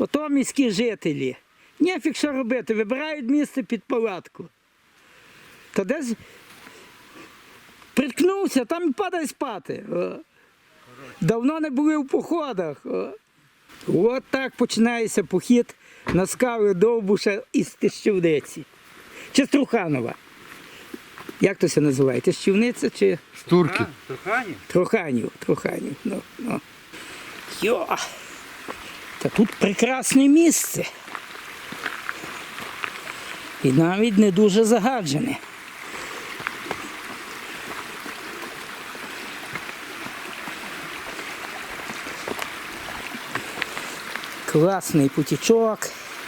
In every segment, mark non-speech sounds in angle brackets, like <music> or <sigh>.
Ото міські жителі. Нефік що робити, вибирають місце під палатку. Та десь приткнувся, там і падай спати. О. Давно не були в походах. О. От так починається похід на скали Довбуша із Тищівниці. Чи з Труханова. Як то це називає? Тищівниця чи Турки. Трохані? Труханів? Труханів. Ну, ну. Йо. Та тут прекрасне місце. І навіть не дуже загаджене. Класний путічок,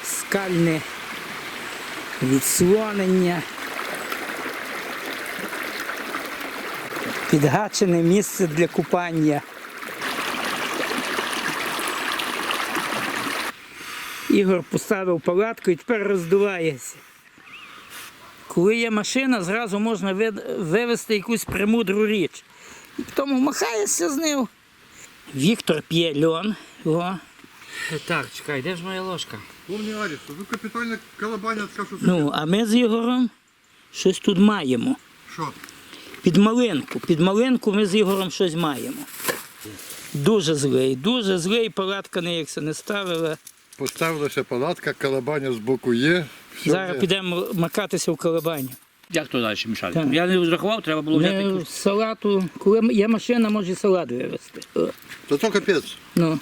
скальне відслонення. Підгачене місце для купання. Ігор поставив палатку і тепер роздувається. Коли є машина, зразу можна вивезти якусь премудру річ. І тому махаєшся з ним. Віктор п'є льон. О. Так, чекай, де ж моя ложка? Помні Аріс, ви капітальна колобаня така, що Ну, а ми з Ігорем щось тут маємо. Що? Під малинку. Під малинку ми з Ігорем щось маємо. Дуже злий, дуже злий, палатка ніяк не ставила. Поставилася палатка, колобаня з боку є. Все Зараз є. підемо макатися в колебаню. Як то далі мішати? Так. Я не зрахував, треба було взяти. Не, якусь- салату, коли є машина, може салат вивезти. О, Та то капець. Ну,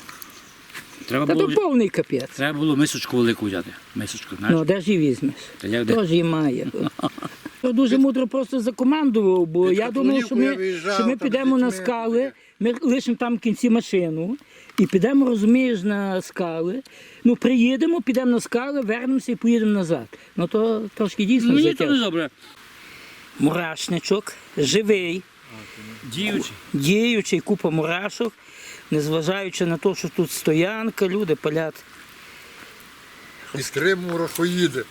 Треба та було, то повний капець. треба було мисочку велику взяти. Мисочку, знаєш? Ну, де ж її візьмеш? Та як де? Тож її має. <laughs> Я дуже мудро просто закомандував, бо я думав, що я ми, виїжджав, що ми там підемо на дітьми. скали, ми лишимо там в кінці машину і підемо, розумієш, на скали. Ну, приїдемо, підемо на скали, вернемося і поїдемо назад. Ну то трошки дійсно Мені то не добре. Мурашничок, живий, Діючий. діючий, купа мурашок, незважаючи на те, що тут стоянка, люди палять. І три мурахоїди.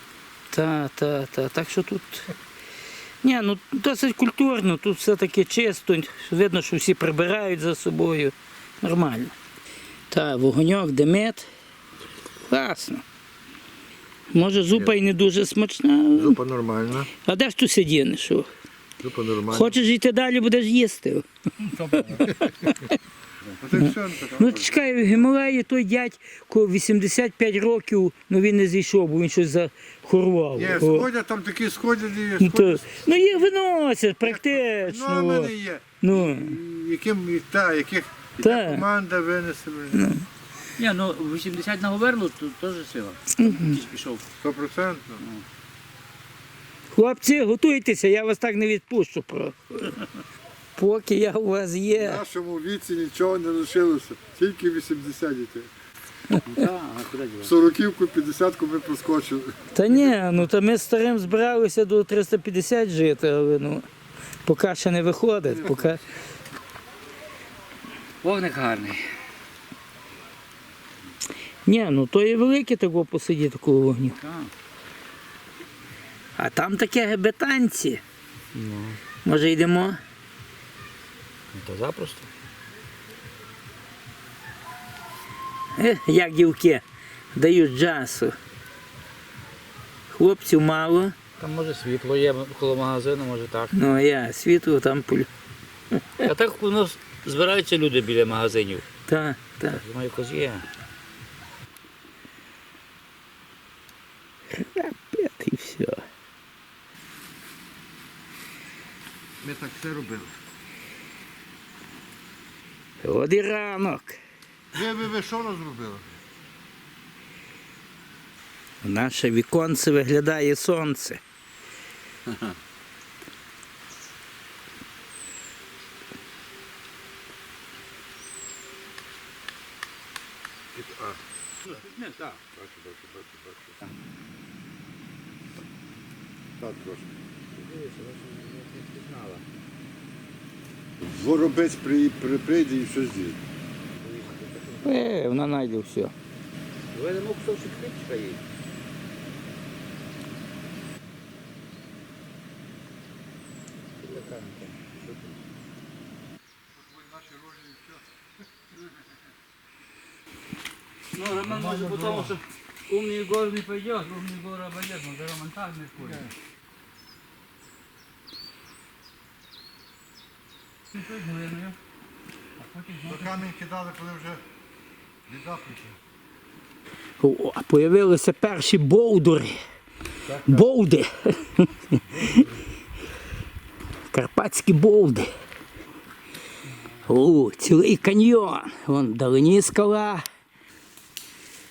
Та, та, та. Так що тут. Ні, ну досить культурно, тут все таки чисто, видно, що всі прибирають за собою. Нормально. Та, вогоньок, демет. Класно. Може, зупа і не дуже смачна. Зупа нормальна. А де ж тут сидіни, що? Зупа нормальна. Хочеш йти далі, будеш їсти. Ну. Чекай, в Гімалаї той дядько 85 років, ну він не зійшов, бо він щось захорвав. Ні, О. сходять, там такі сходять і Ну, то, сходять. ну їх виносять Ну, а практично. в мене є. Ну, Яким, та, яких Та. яка команда винесе. блін. Ні, ну 80 на Говерлу, то теж сила. Ж пішов. Стопроцентно. хлопці, готуйтеся, я вас так не відпущу. Про... Поки я у вас В є. нашому віці нічого не лишилося. Тільки 80 дітей. Так, а куди дівати? 40-ку, 50-ку ми проскочили. Та ні, ну то ми з старим збиралися до 350 жити, але ну, поки ще не виходить. Поки... Вогник гарний. Ні, ну то і велике такого посидіти такого вогню. Так. А там таке гебетанці. Може йдемо? Ну, то запросто. Е, як дівки дають джасу. Хлопців мало, Там може світло є коло магазину, може так. ну а я світло там пулю. А так у нас збираються люди біля магазинів. Так, так. Думаю, якось є. Храпет і все. Ми так все робили. От і ранок. Ви, ви, ви що нас зробили? В наше віконце виглядає сонце. <laughs> Так, трошки. Воробець при, при, прийде і все з'їде. Е, вона знайде все. Ви не мог кусочок хлібчика є. Ну, Може потому, що умний в гору не пойдет, умний в гору обойдет, но Роман так не ходить. То глиною. А потім знову То камінь кидали, коли вже біда прийшла. О, а появилися перші бовдури. Бовди. Карпатські бовди. О, цілий каньйон. Вон вдалині скала.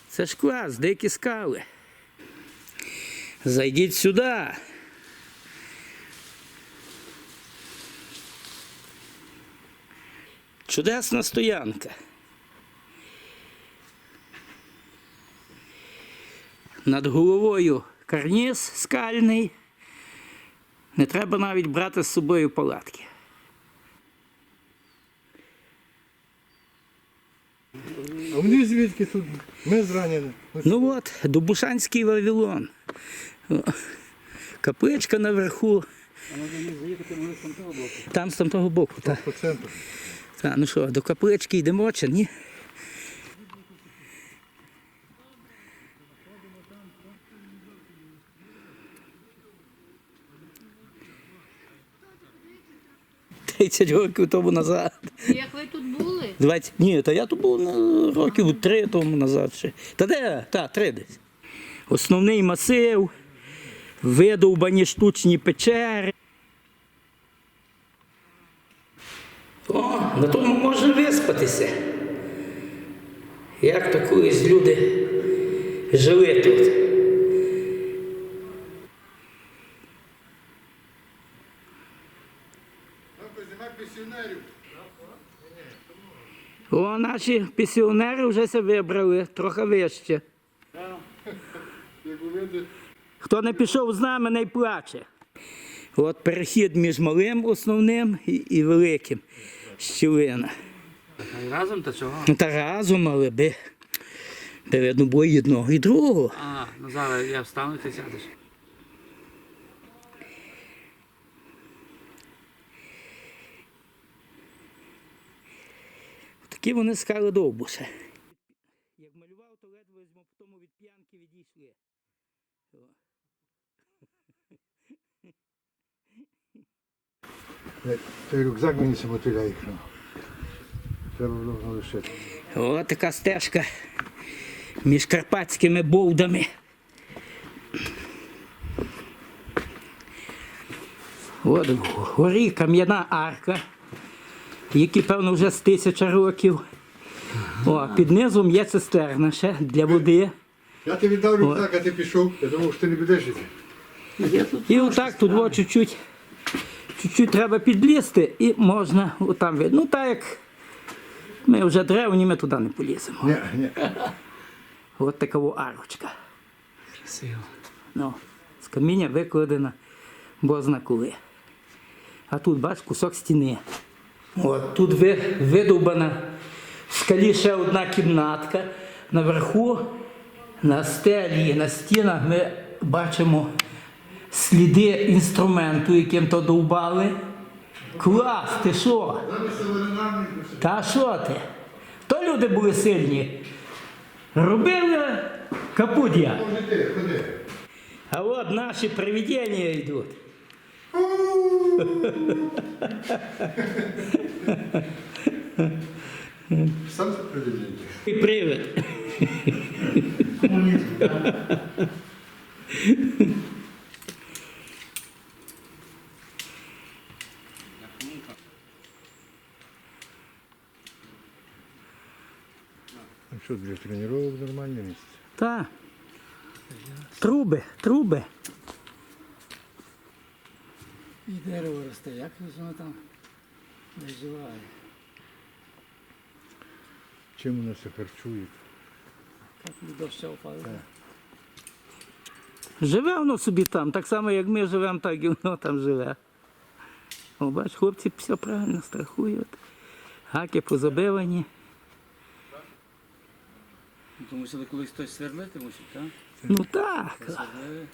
Це ж клас, дикі скали. Зайдіть сюди. Чудесна стоянка. Над головою карніз скальний. Не треба навіть брати з собою палатки. А вони звідки тут? Ми зранені. Ну от, Добушанський Вавилон. Капличка наверху. А можна заїхати, може з того боку. Там з там того боку. Так. По центру. Та, ну що, до каплички йдемо чи ні? Тридцять років тому назад. Як ви тут були? 20... Ні, та я тут був років три тому назад ще. Та де? Та, три десь. Основний масив, видовбані штучні печери. О, на тому можна виспатися. Як колись люди жили тут. Нема пенсіонерів. О, наші пенсіонери вже се вибрали, трохи вище. Хто не пішов з нами, не плаче. От перехід між малим основним і, і великим щілина. Й разом то чого? Ну та разом, але би, би видно було і одного і другого. А, ну зараз я встану і ти сядеш. Такі вони скали довбуше. Як малював, то ледве з тому від п'янки відійшли. той рюкзак мені самотиля їхав. Треба було лишити. О, така стежка між карпатськими бовдами. От вгорі кам'яна арка, які, певно, вже з тисяча років. О, під низом є цистерна ще для води. Я тобі дав рюкзак, а ти пішов. Я думав, що ти не будеш жити. І отак тут о, чуть-чуть, чуть-чуть треба підлізти і можна отам видно. Ну так як ми вже древні, ми туди не поліземо. Ні, ні. От така арочка. Красиво. Ну, з каміння викладена бозна коли. А тут, бач, кусок стіни. От тут ви, видовбана в скалі ще одна кімнатка. Наверху, на стелі, на стінах ми бачимо сліди інструменту, яким то довбали. Клас, ти що? Та що ти? То люди були сильні. Робили капуд'я. А от наші привидения йдуть. <laughs> Сам це приведення. І привид. А що, для тренувань нормальне місце? Та. Труби, труби. І дерево росте, як воно там виживає. Чим воно все харчує? Як від доща впало. Живе воно собі там, так само як ми живемо, так і воно там живе. О, бач, хлопці все правильно страхують. Гаки позабивані. Тому що колись хтось сверлити мусить, так? Ну так. Сверлили.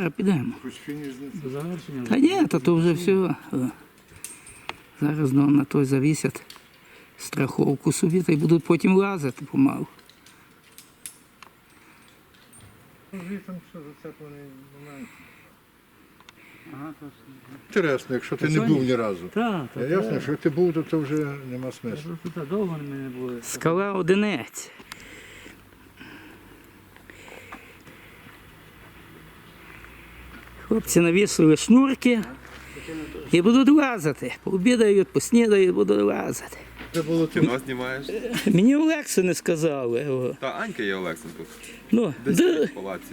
Зараз, підемо. Та ні, то, то вже все. Зараз ну, на той завісять страховку собі та й будуть потім лазити помалу. Інтересно, якщо ти не був ні разу. Так, так. ясно, що ти був, то, то вже нема смислу. Скала одинець. Хлопці навісили шнурки і будуть лазити. Пообідають, поснідають, будуть лазити. Це було ти. Кіно знімаєш? Мені Олексу не сказали. Та Анька є Олексенко. Ну, Десь да, в палаці.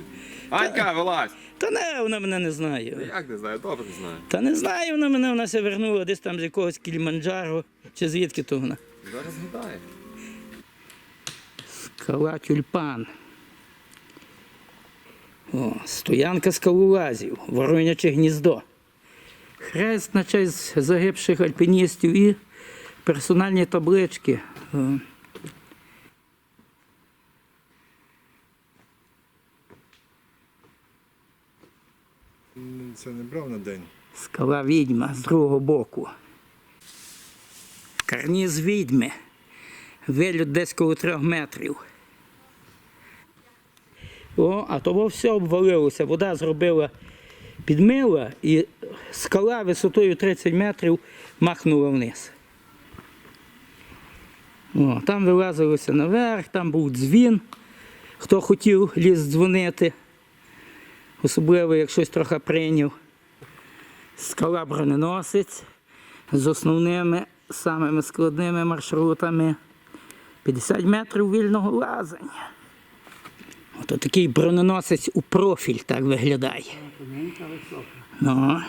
Анька, вилазь! та не, вона мене не знає. Як не знаю, добре знаю. Та не знаю, вона мене вона ся вернула десь там з якогось Кіліманджаро. Чи звідки то вона? Зараз згадає. Скала тюльпан. О, стоянка скалолазів, вороняче гніздо. Хрест на честь загибших альпіністів і персональні таблички. Це не брав на день. Скала відьма з другого боку. Карніз відьми. Вилют десь коло трьох метрів. О, а того все обвалилося. Вода зробила підмила і скала висотою 30 метрів махнула вниз. О, там вилазилося наверх, там був дзвін. Хто хотів ліз дзвонити, особливо як щось трохи прийняв. Скала броненосець з основними самими складними маршрутами. 50 метрів вільного лазання. Ото такий броненосець у профіль так виглядає. Ну.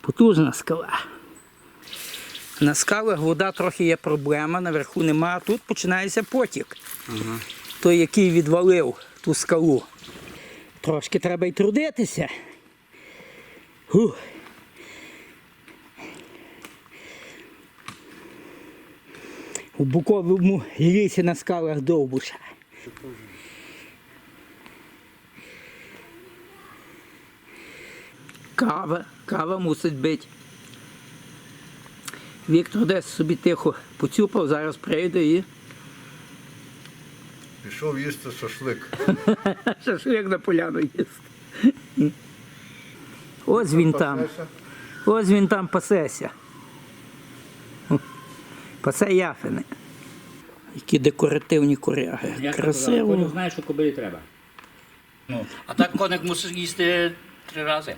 Потужна скала. На скалах вода трохи є проблема, наверху нема, а тут починається потік. Той, який відвалив ту скалу. Трошки треба й трудитися. Фух. У буковому лісі на скалах Довбуша. Кава, кава мусить бити. Віктор десь собі тихо поцюпав, зараз прийде і Пішов їсти шашлик. <laughs> шашлик на поляну їсти. Ось він там. Ось він там пасеся. Пасе яфини. Які декоративні коряги. Красиво. знаєш, що кобилі треба. Ну, а так коник мусить їсти три рази.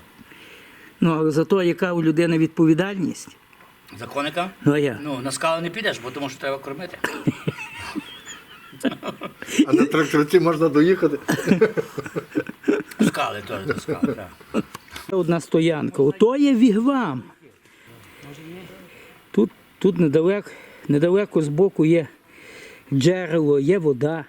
Ну, але зато яка у людини відповідальність. За коника? Ну, а я. Ну, на скалу не підеш, бо тому що треба кормити. А на тракторці можна доїхати. Скали теж до скали, так. Одна стоянка. Ото є вігвам. Тут, тут недалеко, недалеко збоку є джерело, є вода.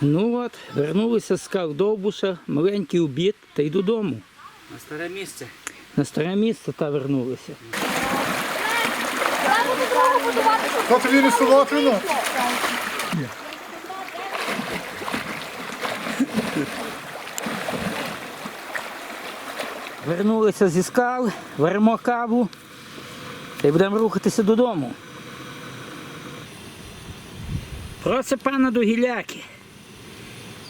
Ну от, вернулися з скал маленький обід та й додому. На старе місце. На старе місце та вернулися. Хто тобі не Вернулися зі скал, варимо каву й будемо рухатися додому. Просить пана до гіляки,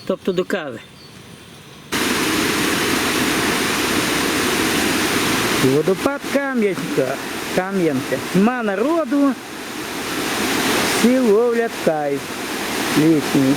тобто до кави. І Водопад Кам'янка. Кам'янка. Тьма народу. Всі ловлять кайф літній.